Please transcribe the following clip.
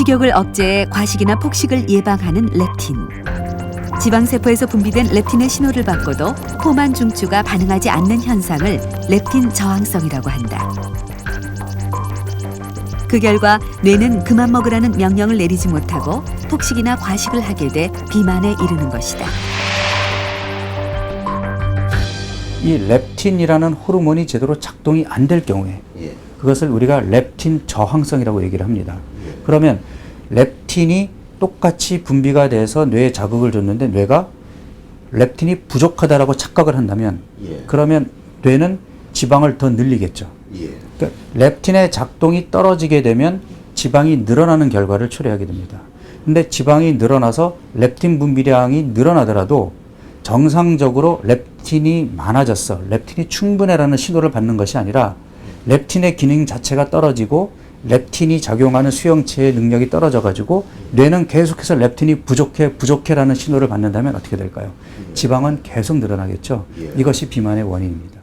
식욕을 억제해 과식이나 폭식을 예방하는 렙틴. 지방세포에서 분비된 렙틴의 신호를 받고도 포만 중추가 반응하지 않는 현상을 렙틴 저항성이라고 한다. 그 결과 뇌는 그만 먹으라는 명령을 내리지 못하고 폭식이나 과식을 하게 돼 비만에 이르는 것이다. 이 렙틴이라는 호르몬이 제대로 작동이 안 될 경우에 예. 그것을 우리가 렙틴 저항성이라고 얘기를 합니다. 그러면 렙틴이 똑같이 분비가 돼서 뇌에 자극을 줬는데 뇌가 렙틴이 부족하다라고 착각을 한다면 예. 그러면 뇌는 지방을 더 늘리겠죠. 예. 그러니까 렙틴의 작동이 떨어지게 되면 지방이 늘어나는 결과를 초래하게 됩니다. 근데 지방이 늘어나서 렙틴 분비량이 늘어나더라도 정상적으로 렙틴이 많아졌어. 렙틴이 충분해라는 신호를 받는 것이 아니라 렙틴의 기능 자체가 떨어지고 렙틴이 작용하는 수용체의 능력이 떨어져 가지고 뇌는 계속해서 렙틴이 부족해 부족해라는 신호를 받는다면 어떻게 될까요? 지방은 계속 늘어나겠죠. 예. 이것이 비만의 원인입니다.